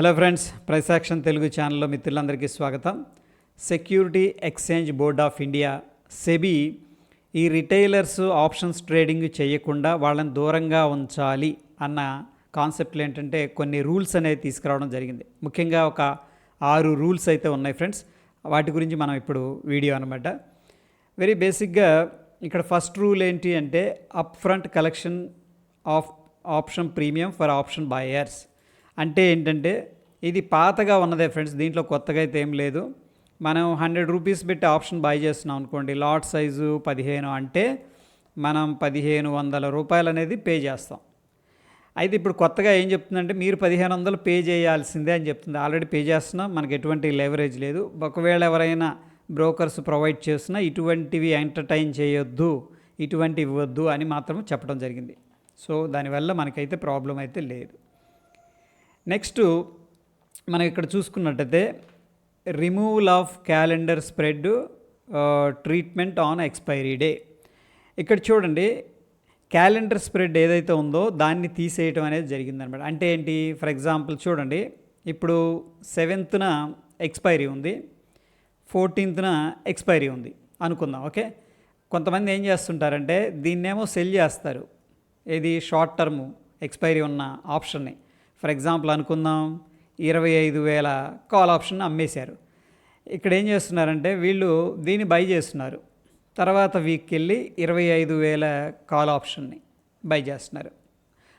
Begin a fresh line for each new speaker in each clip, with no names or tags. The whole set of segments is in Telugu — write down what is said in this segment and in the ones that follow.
Hello friends price action Telugu ఛానల్లో మిత్రులందరికీ స్వాగతం. Security exchange board of India SEBI ఈ రిటైలర్స్ ఆప్షన్స్ ట్రేడింగ్ చేయకుండా వాళ్ళని దూరంగా ఉంచాలి అన్న కాన్సెప్ట్లు ఏంటంటే కొన్ని రూల్స్ అనేవి తీసుకురావడం జరిగింది. ముఖ్యంగా ఒక ఆరు రూల్స్ అయితే ఉన్నాయి ఫ్రెండ్స్. వాటి గురించి మనం ఇప్పుడు వీడియో అనమాట వెరీ బేసిక్గా ఇక్కడ ఫస్ట్ రూల్ ఏంటి అంటే up front collection of option premium for option buyers అంటే ఏంటంటే ఇది పాతగా ఉన్నదే ఫ్రెండ్స్ దీంట్లో కొత్తగా అయితే ఏం లేదు. మనం హండ్రెడ్ రూపీస్ పెట్టి ఆప్షన్ బై చేస్తున్నాం అనుకోండి లాట్ సైజు పదిహేను అంటే మనం పదిహేను వందల రూపాయలు అనేది పే చేస్తాం. అయితే ఇప్పుడు కొత్తగా ఏం చెప్తుందంటే మీరు పదిహేను వందలు పే చేయాల్సిందే అని చెప్తుంది. ఆల్రెడీ పే చేస్తున్నాం మనకి ఎటువంటి లెవరేజ్ లేదు. ఒకవేళ ఎవరైనా బ్రోకర్స్ ప్రొవైడ్ చేసినా ఇటువంటివి ఎంటర్టైన్ చేయొద్దు ఇటువంటివి ఇవ్వద్దు అని మాత్రం చెప్పడం జరిగింది. సో దానివల్ల మనకైతే ప్రాబ్లం అయితే లేదు. నెక్స్ట్ మనం ఇక్కడ చూసుకున్నట్టయితే removal of calendar spread treatment on expiry day ఇక్కడ చూడండి క్యాలెండర్ స్ప్రెడ్ ఏదైతే ఉందో దాన్ని తీసేయటం అనేది జరిగిందనమాట అంటే ఏంటి? ఫర్ ఎగ్జాంపుల్ చూడండి ఇప్పుడు సెవెంత్న ఎక్స్పైరీ ఉంది ఫోర్టీన్త్న ఎక్స్పైరీ ఉంది అనుకుందాం ఓకే? కొంతమంది ఏం చేస్తుంటారంటే దీన్నేమో సెల్ చేస్తారు. ఏది? షార్ట్ టర్మ్ ఎక్స్పైరీ ఉన్న ఆప్షన్ని ఫర్ ఎగ్జాంపుల్ అనుకుందాం ఇరవై ఐదు వేల కాల్ ఆప్షన్ అమ్మేశారు. ఇక్కడ ఏం చేస్తున్నారంటే వీళ్ళు దీన్ని బై చేస్తున్నారు. తర్వాత వీక్కి వెళ్ళి ఇరవై ఐదు వేల కాల్ ఆప్షన్ని బై చేస్తున్నారు.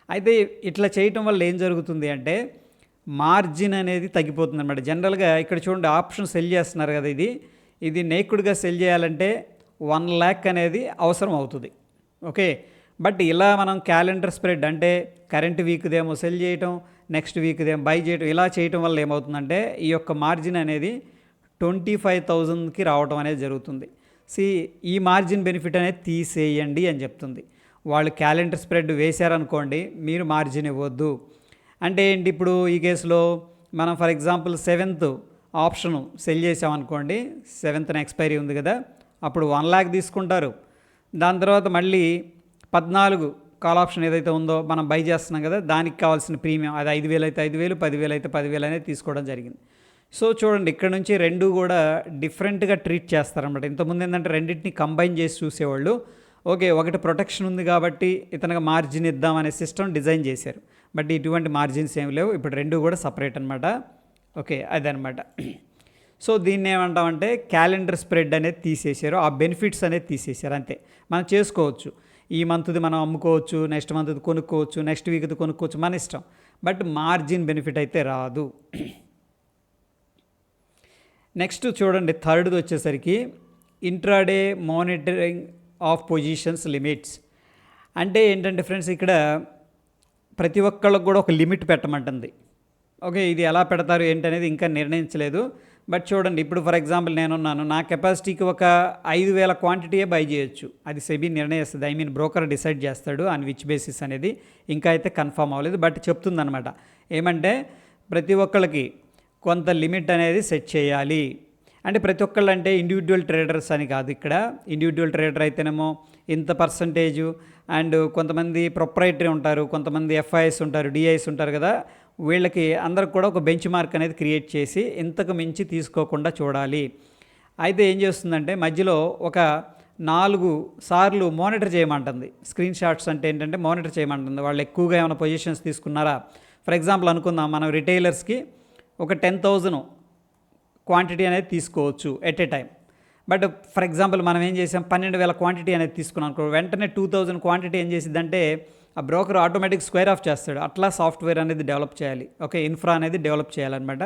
అయితే ఇట్లా చేయటం వల్ల ఏం జరుగుతుంది అంటే మార్జిన్ అనేది తగ్గిపోతుంది అనమాట జనరల్గా ఇక్కడ చూడండి ఆప్షన్ సెల్ చేస్తున్నారు కదా ఇది. ఇది నేకుడ్గా సెల్ చేయాలంటే వన్ ల్యాక్ అనేది అవసరం అవుతుంది. ఓకే? బట్ ఇలా మనం క్యాలెండర్ స్ప్రెడ్ అంటే కరెంట్ వీక్దేమో సెల్ చేయటం నెక్స్ట్ వీక్దేమో బై చేయటం ఇలా చేయటం వల్ల ఏమవుతుందంటే ఈ యొక్క మార్జిన్ అనేది ట్వంటీ ఫైవ్ థౌజండ్కి రావటం అనేది జరుగుతుంది. సి ఈ మార్జిన్ బెనిఫిట్ అనేది తీసేయండి అని చెప్తుంది. వాళ్ళు క్యాలెండర్ స్ప్రెడ్ వేశారనుకోండి మీరు మార్జిన్ ఇవ్వద్దు. అంటే ఏంటి ఇప్పుడు ఈ కేసులో మనం for example seventh option sell చేసామనుకోండి సెవెంత్న ఎక్స్పైరీ ఉంది కదా అప్పుడు వన్ ల్యాక్ తీసుకుంటారు. దాని తర్వాత మళ్ళీ పద్నాలుగు కాల్ ఆప్షన్ ఏదైతే ఉందో మనం బై చేస్తున్నాం కదా దానికి కావాల్సిన ప్రీమియం అది ఐదు వేలు అయితే ఐదు వేలు పదివేలు అయితే పదివేలు అనేది తీసుకోవడం జరిగింది. సో చూడండి ఇక్కడ నుంచి రెండు కూడా డిఫరెంట్గా ట్రీట్ చేస్తారనమాట ఇంతకుముందు ఏంటంటే రెండింటిని కంబైన్ చేసి చూసేవాళ్ళు. ఓకే ఒకటి ప్రొటెక్షన్ ఉంది కాబట్టి ఇతనికి మార్జిన్ ఇద్దాం అనే సిస్టమ్ డిజైన్ చేశారు. బట్ ఇటువంటి మార్జిన్స్ ఏమి లేవు. ఇప్పుడు రెండు కూడా సపరేట్ అనమాట ఓకే అదనమాట సో దీన్ని ఏమంటామంటే క్యాలెండర్ స్ప్రెడ్ అనేది తీసేశారు. ఆ బెనిఫిట్స్ అనేది తీసేశారు అంతే. మనం చేసుకోవచ్చు. ఈ మంత్ది మనం అమ్ముకోవచ్చు నెక్స్ట్ మంత్ది కొనుక్కోవచ్చు నెక్స్ట్ వీక్ది కొనుక్కోవచ్చు మన ఇష్టం. బట్ మార్జిన్ బెనిఫిట్ అయితే రాదు. నెక్స్ట్ చూడండి థర్డ్ది వచ్చేసరికి intraday monitoring of positions limits అంటే ఏంటంటే ఫ్రెండ్స్ ఇక్కడ ప్రతి ఒక్కళ్ళకు కూడా ఒక లిమిట్ పెట్టమంటుంది. ఓకే ఇది ఎలా పెడతారు ఏంటనేది ఇంకా నిర్ణయించలేదు. బట్ చూడండి ఇప్పుడు ఫర్ ఎగ్జాంపుల్ నేనున్నాను నా కెపాసిటీకి ఒక ఐదు వేల క్వాంటిటీయే బై చేయొచ్చు. అది సెబీ నిర్ణయిస్తుంది. ఐ మీన్ బ్రోకర్ డిసైడ్ చేస్తాడు ఆన్ విచ్ బేసిస్ అనేది. ఇంకా అయితే కన్ఫర్మ్ అవ్వలేదు బట్ చెప్తుందనమాట ఏమంటే ప్రతి ఒక్కళ్ళకి కొంత లిమిట్ అనేది సెట్ చేయాలి. అంటే ప్రతి ఒక్కళ్ళు అంటే ఇండివిజువల్ ట్రేడర్స్ అని కాదు ఇక్కడ. ఇండివిజువల్ ట్రేడర్ అయితేనేమో ఇంత పర్సంటేజు అండ్ కొంతమంది ప్రొప్రైటరీ ఉంటారు కొంతమంది ఎఫ్ఐఎస్ ఉంటారు డిఐఎస్ ఉంటారు కదా. వీళ్ళకి అందరికి కూడా ఒక బెంచ్ మార్క్ అనేది క్రియేట్ చేసి ఇంతకు మించి తీసుకోకుండా చూడాలి. అయితే ఏం చేస్తుందంటే మధ్యలో ఒక నాలుగు సార్లు మానిటర్ చేయమంటుంది. స్క్రీన్ షాట్స్ అంటే ఏంటంటే మానిటర్ చేయమంటుంది. వాళ్ళు ఎక్కువగా ఏమైనా పొజిషన్స్ తీసుకున్నారా? ఫర్ ఎగ్జాంపుల్ అనుకుందాం మనం రిటైలర్స్కి ఒక టెన్ థౌజండ్ క్వాంటిటీ అనేది తీసుకోవచ్చు at a time but for example మనం ఏం చేసాం? పన్నెండు వేల క్వాంటిటీ అనేది తీసుకున్నాం అనుకో వెంటనే టూ థౌజండ్ క్వాంటిటీ ఏం చేసిద్దంటే ఆ బ్రోకర్ ఆటోమేటిక్ స్క్వేర్ ఆఫ్ చేస్తాడు. అట్లా సాఫ్ట్వేర్ అనేది డెవలప్ చేయాలి. ఓకే ఇన్ఫ్రా అనేది డెవలప్ చేయాలన్నమాట.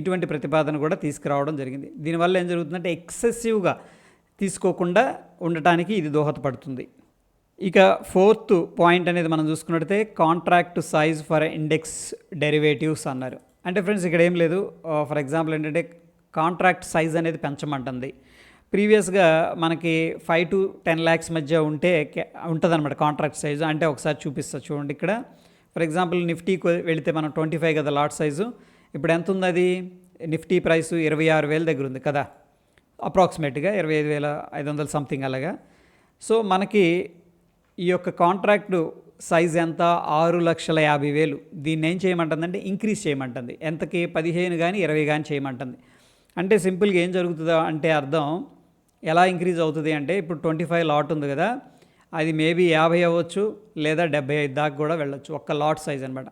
ఇటువంటి ప్రతిపాదన కూడా తీసుకురావడం జరిగింది. దీనివల్ల ఏం జరుగుతుందంటే ఎక్సెసివ్గా తీసుకోకుండా ఉండటానికి ఇది దోహదపడుతుంది. ఇక ఫోర్త్ పాయింట్ అనేది మనం చూసుకున్నట్టయితే contract size for index derivatives అన్నారు. అంటే ఫ్రెండ్స్ ఇక్కడ ఏం లేదు. ఫర్ ఎగ్జాంపుల్ ఏంటంటే కాంట్రాక్ట్ సైజ్ అనేది పెంచమంటుంది. ప్రీవియస్గా మనకి ఫైవ్ టు టెన్ ల్యాక్స్ మధ్య ఉంటే ఉంటుందన్నమాట కాంట్రాక్ట్ సైజు. అంటే ఒకసారి చూపిస్తా చూడండి ఇక్కడ. ఫర్ ఎగ్జాంపుల్ నిఫ్టీకి వెళితే మనం ట్వంటీ ఫైవ్ కదా లాట్ సైజు. ఇప్పుడు ఎంత ఉంది అది? నిఫ్టీ ప్రైస్ ఇరవై ఆరు వేల దగ్గర ఉంది కదా. అప్రాక్సిమేట్గా ఇరవై ఐదు వేల ఐదు వందల సంథింగ్ అలాగా. సో మనకి ఈ యొక్క కాంట్రాక్టు సైజ్ ఎంత? ఆరు లక్షల యాభై వేలు. దీన్ని ఏం చేయమంటుందంటే ఇంక్రీజ్ చేయమంటుంది. ఎంతకి? పదిహేను కానీ ఇరవై కానీ చేయమంటుంది. అంటే సింపుల్గా ఏం జరుగుతుందో అంటే అర్థం. ఎలా ఇంక్రీజ్ అవుతుంది అంటే ఇప్పుడు ట్వంటీ ఫైవ్ లాట్ ఉంది కదా అది మేబీ యాభై అవ్వచ్చు లేదా డెబ్బై ఐదు దాకా కూడా వెళ్ళొచ్చు ఒక్క లాట్ సైజ్ అనమాట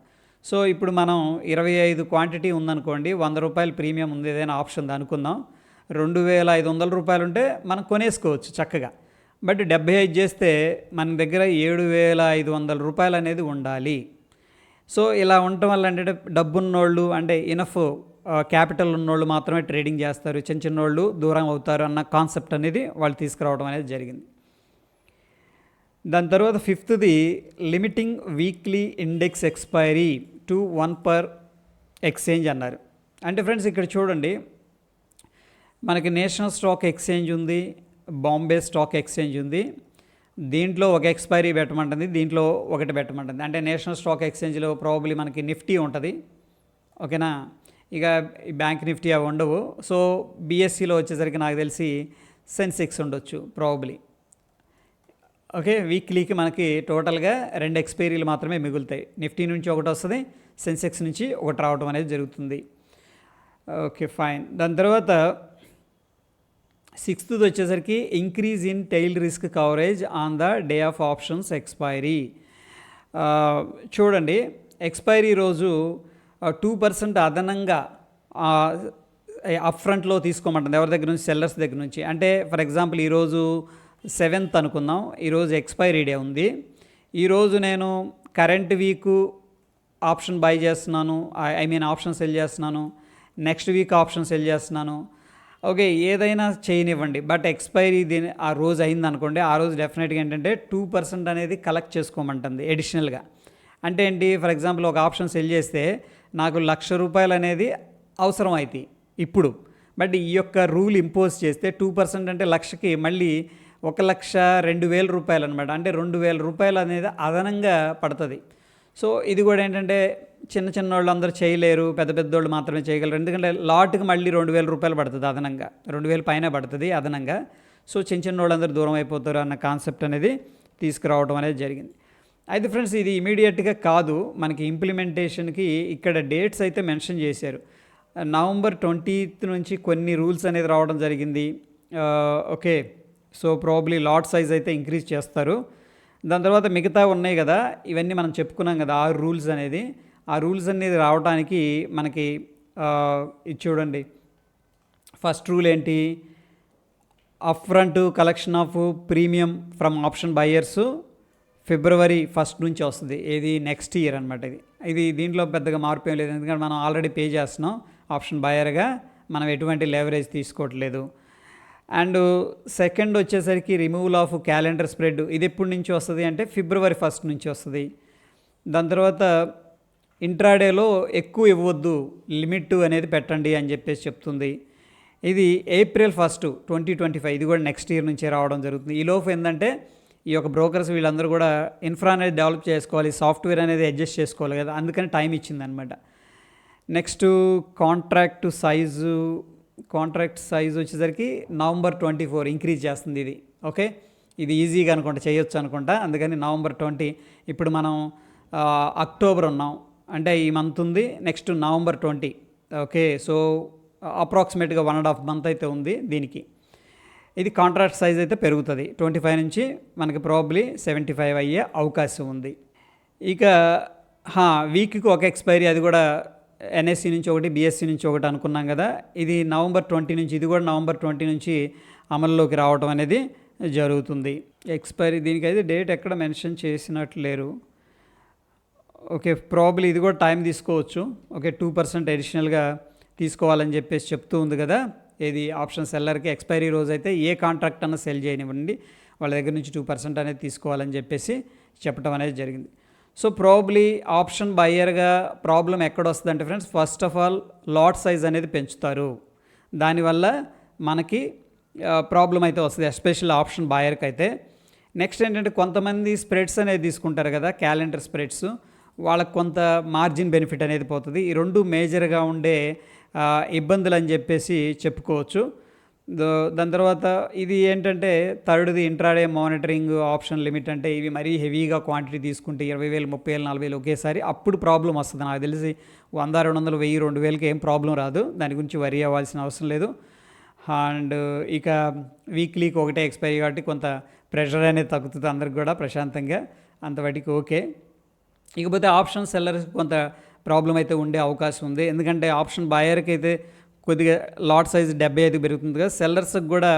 సో ఇప్పుడు మనం ఇరవై ఐదు క్వాంటిటీ ఉందనుకోండి వంద రూపాయలు ప్రీమియం ఉంది ఏదైనా ఆప్షన్ అనుకుందాం. రెండు వేల ఐదు వందల రూపాయలు ఉంటే మనం కొనేసుకోవచ్చు చక్కగా. బట్ డెబ్బై ఐదు చేస్తే మన దగ్గర ఏడు వేల ఐదు వందల రూపాయలు అనేది ఉండాలి. సో ఇలా ఉండటం వల్ల అంటే డబ్బున్నోళ్ళు అంటే ఇనఫ్ క్యాపిటల్ ఉన్నోళ్ళు మాత్రమే ట్రేడింగ్ చేస్తారు చిన్న చిన్నోళ్ళు దూరం అవుతారు అన్న కాన్సెప్ట్ అనేది వాళ్ళు తీసుకురావడం అనేది జరిగింది. దాని తర్వాత ఫిఫ్త్ది limiting weekly index expiry to one per exchange అన్నారు. అంటే ఫ్రెండ్స్ ఇక్కడ చూడండి మనకి నేషనల్ స్టాక్ ఎక్స్చేంజ్ ఉంది బాంబే స్టాక్ ఎక్స్చేంజ్ ఉంది దీంట్లో ఒక ఎక్స్పైరీ పెట్టమంటుంది దీంట్లో ఒకటి పెట్టమంటుంది. అంటే నేషనల్ స్టాక్ ఎక్స్చేంజ్లో ప్రాబబ్లీ మనకి నిఫ్టీ ఉంటుంది. ఓకేనా ఇక ఈ బ్యాంక్ నిఫ్టీ అవి ఉండవు. సో బీఎస్సీలో వచ్చేసరికి నాకు తెలిసి సెన్సెక్స్ ఉండొచ్చు ప్రాబబ్లీ ఓకే వీక్లీకి మనకి టోటల్గా రెండు ఎక్స్పైరీలు మాత్రమే మిగులుతాయి. నిఫ్టీ నుంచి ఒకటి వస్తుంది సెన్సెక్స్ నుంచి ఒకటి రావడం అనేది జరుగుతుంది. Okay fine. దాని తర్వాత సిక్స్త్ వచ్చేసరికి increase in tail risk coverage on the day of options expiry. చూడండి ఎక్స్పైరీ రోజు టూ పర్సెంట్ అదనంగా అప్ ఫ్రంట్లో తీసుకోమంటుంది. ఎవరి దగ్గర నుంచి? సెల్లర్స్ దగ్గర నుంచి. అంటే ఫర్ ఎగ్జాంపుల్ ఈరోజు సెవెంత్ అనుకుందాం. ఈరోజు ఎక్స్పైరీ డే ఉంది. ఈరోజు నేను కరెంట్ వీక్ ఆప్షన్ బై చేస్తున్నాను. ఐ మీన్ ఆప్షన్ సెల్ చేస్తున్నాను. నెక్స్ట్ వీక్ ఆప్షన్ సెల్ చేస్తున్నాను. ఓకే ఏదైనా చేయనివ్వండి. బట్ ఎక్స్పైరీ దీని ఆ రోజు అయింది అనుకోండి. ఆ రోజు డెఫినెట్గా ఏంటంటే టూ పర్సెంట్ అనేది కలెక్ట్ చేసుకోమంటుంది ఎడిషనల్గా అంటే ఏంటి? ఫర్ ఎగ్జాంపుల్ ఒక ఆప్షన్ సెల్ చేస్తే నాకు లక్ష రూపాయలు అనేది అవసరం అవుతాయి ఇప్పుడు. బట్ ఈ యొక్క రూల్ ఇంపోజ్ చేస్తే టూ పర్సెంట్ అంటే లక్షకి మళ్ళీ ఒక లక్ష రెండు వేల రూపాయలు అనమాట అంటే రెండు వేల రూపాయలు అనేది అదనంగా పడుతుంది. సో ఇది కూడా ఏంటంటే చిన్న చిన్న వాళ్ళు అందరూ చేయలేరు పెద్ద పెద్ద వాళ్ళు మాత్రమే చేయగలరు. ఎందుకంటే లాట్కి మళ్ళీ రెండు వేల రూపాయలు పడుతుంది అదనంగా. రెండు వేల పైన పడుతుంది అదనంగా. సో చిన్న చిన్న వాళ్ళందరూ దూరం అయిపోతారు అన్న కాన్సెప్ట్ అనేది తీసుకురావడం అనేది జరిగింది. అయితే ఫ్రెండ్స్ ఇది ఇమీడియట్గా కాదు. మనకి ఇంప్లిమెంటేషన్కి ఇక్కడ డేట్స్ అయితే మెన్షన్ చేశారు. నవంబర్ ట్వంటీత్ నుంచి కొన్ని రూల్స్ అనేది రావడం జరిగింది. Okay. So probably lot size అయితే ఇంక్రీజ్ చేస్తారు. దాని తర్వాత మిగతా ఉన్నాయి కదా. ఇవన్నీ మనం చెప్పుకున్నాం కదా ఆ రూల్స్ అనేది. ఆ రూల్స్ అనేది రావడానికి మనకి ఇది చూడండి. ఫస్ట్ రూల్ ఏంటి? Up front collection of premium from option buyers February first నుంచి వస్తుంది. ఏది నెక్స్ట్ ఇయర్ అనమాట ఇది. ఇది దీంట్లో పెద్దగా మార్పు ఏం లేదు. ఎందుకంటే మనం ఆల్రెడీ పే చేస్తున్నాం. ఆప్షన్ బయర్గా మనం ఎటువంటి లెవరేజ్ తీసుకోవట్లేదు. అండ్ సెకండ్ వచ్చేసరికి రిమూవల్ ఆఫ్ క్యాలెండర్ స్ప్రెడ్ ఇది ఎప్పటి నుంచి వస్తుంది అంటే ఫిబ్రవరి ఫస్ట్ నుంచి వస్తుంది. దాని తర్వాత ఇంట్రాడేలో ఎక్కువ ఇవ్వద్దు. లిమిట్ అనేది పెట్టండి అని చెప్పేసి చెప్తుంది. ఇది April first twenty twenty five ఇది కూడా నెక్స్ట్ ఇయర్ నుంచే రావడం జరుగుతుంది. ఈ లోపు ఏంటంటే ఈ యొక్క బ్రోకర్స్ వీళ్ళందరూ కూడా ఇన్ఫ్రా అనేది డెవలప్ చేసుకోవాలి సాఫ్ట్వేర్ అనేది అడ్జస్ట్ చేసుకోవాలి కదా అందుకని time ఇచ్చిందనమాట next contract size contract size వచ్చేసరికి నవంబర్ ట్వంటీ ఫోర్ ఇంక్రీజ్ చేస్తుంది ఇది ఓకే ఇది ఈజీగా అనుకుంటా చేయొచ్చు అనుకుంటా అందుకని నవంబర్ ట్వంటీ ఇప్పుడు మనం అక్టోబర్ ఉన్నాం అంటే ఈ మంత్ ఉంది next November twenty okay so అప్రాక్సిమేట్గా వన్ అండ్ హాఫ్ మంత్ అయితే ఉంది దీనికి. ఇది కాంట్రాక్ట్ సైజ్ అయితే పెరుగుతుంది. ట్వంటీ ఫైవ్ నుంచి మనకి ప్రాబ్లీ సెవెంటీ ఫైవ్ అయ్యే అవకాశం ఉంది. ఇక వీక్కి ఒక ఎక్స్పైరీ అది కూడా ఎన్ఎస్సి నుంచి ఒకటి బీఎస్సీ నుంచి ఒకటి అనుకున్నాం కదా. ఇది నవంబర్ ట్వంటీ నుంచి ఇది కూడా నవంబర్ ట్వంటీ నుంచి అమల్లోకి రావడం అనేది జరుగుతుంది. ఎక్స్పైరీ దీనికైతే డేట్ ఎక్కడ మెన్షన్ చేసినట్లు లేరు ఓకే ప్రాబ్లీ ఇది కూడా టైం తీసుకోవచ్చు. ఓకే టూ పర్సెంట్ అడిషనల్గా తీసుకోవాలని చెప్పేసి చెప్తూ ఉంది కదా. ఏది ఆప్షన్ సెల్లర్కి ఎక్స్పైరీ రోజు అయితే ఏ కాంట్రాక్ట్ అన్న సెల్ చేయనివ్వండి. వాళ్ళ దగ్గర నుంచి టూ పర్సెంట్ అనేది తీసుకోవాలని చెప్పేసి చెప్పడం అనేది జరిగింది. సో ప్రాబ్లీ ఆప్షన్ బయ్యర్గా ప్రాబ్లం ఎక్కడ వస్తుందంటే friends first of all lot size అనేది పెంచుతారు. దానివల్ల మనకి ప్రాబ్లం అయితే వస్తుంది ఎస్పెషల్ ఆప్షన్ బాయర్కి అయితే నెక్స్ట్ ఏంటంటే కొంతమంది స్ప్రెడ్స్ అనేది తీసుకుంటారు కదా క్యాలెండర్ స్ప్రెడ్స్. వాళ్ళకు కొంత మార్జిన్ బెనిఫిట్ అనేది పోతుంది. ఈ రెండు మేజర్గా ఉండే ఇబ్బందులు అని చెప్పేసి చెప్పుకోవచ్చు. దో- దాని తర్వాత ఇది ఏంటంటే థర్డ్ది ఇంట్రాడే మానిటరింగ్ ఆప్షన్ లిమిట్ అంటే ఇవి మరీ హెవీగా క్వాంటిటీ తీసుకుంటే ఇరవై వేలు ముప్పై వేలు నలభై వేలు ఒకేసారి అప్పుడు ప్రాబ్లం వస్తుంది. నాకు తెలిసి వంద రెండు వందలు వెయ్యి రెండు వేలకి ఏం ప్రాబ్లం రాదు. దాని గురించి వరి అవ్వాల్సిన అవసరం లేదు. అండ్ ఇక వీక్లీకి ఒకటే ఎక్స్పైరీ కాబట్టి కొంత ప్రెషర్ అనేది తగ్గుతుంది అందరికి కూడా ప్రశాంతంగా. అంతవాటికి ఓకే. ఇకపోతే ఆప్షన్ సెల్లర్స్ కొంత ప్రాబ్లం అయితే ఉండే అవకాశం ఉంది. ఎందుకంటే ఆప్షన్ బాయర్కి అయితే కొద్దిగా లాట్ సైజ్ డెబ్బై ఐదు పెరుగుతుంది కదా సెల్లర్స్కి కూడా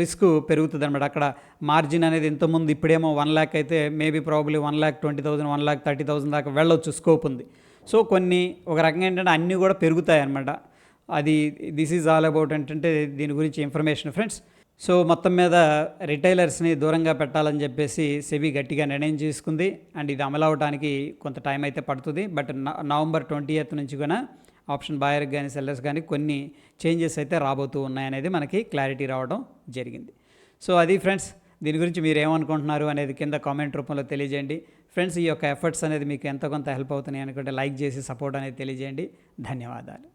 రిస్క్ పెరుగుతుంది అనమాట అక్కడ మార్జిన్ అనేది ఇంతకుముందు ఇప్పుడేమో వన్ ల్యాక్ అయితే maybe probably one lakh twenty thousand one lakh thirty thousand దాకా వెళ్ళొచ్చు స్కోప్ ఉంది. సో కొన్ని ఒక రకంగా ఏంటంటే అన్నీ కూడా పెరుగుతాయి అనమాట అది దిస్ ఈజ్ ఆల్ అబౌట్ ఏంటంటే దీని గురించి ఇన్ఫర్మేషన్. ఫ్రెండ్స్ సో మొత్తం మీద రిటైలర్స్ని దూరంగా పెట్టాలని చెప్పేసి సెబీ గట్టిగా నిర్ణయం తీసుకుంది అండ్ ఇది అమలు అవడానికి కొంత టైం అయితే పడుతుంది. బట్ న- నవంబర్ ట్వంటీ ఎయిత్ నుంచి కూడా ఆప్షన్ బాయర్కి కానీ సెల్లర్స్ కానీ కొన్ని చేంజెస్ అయితే రాబోతూ ఉన్నాయనేది మనకి క్లారిటీ రావడం జరిగింది. సో అది ఫ్రెండ్స్ దీని గురించి మీరు ఏమనుకుంటున్నారు అనేది కింద కామెంట్ రూపంలో తెలియజేయండి. ఫ్రెండ్స్ ఈ యొక్క ఎఫర్ట్స్ అనేది మీకు ఎంత కొంత హెల్ప్ అవుతున్నాయి అనుకుంటే లైక్ చేసి సపోర్ట్ అనేది తెలియజేయండి. ధన్యవాదాలు.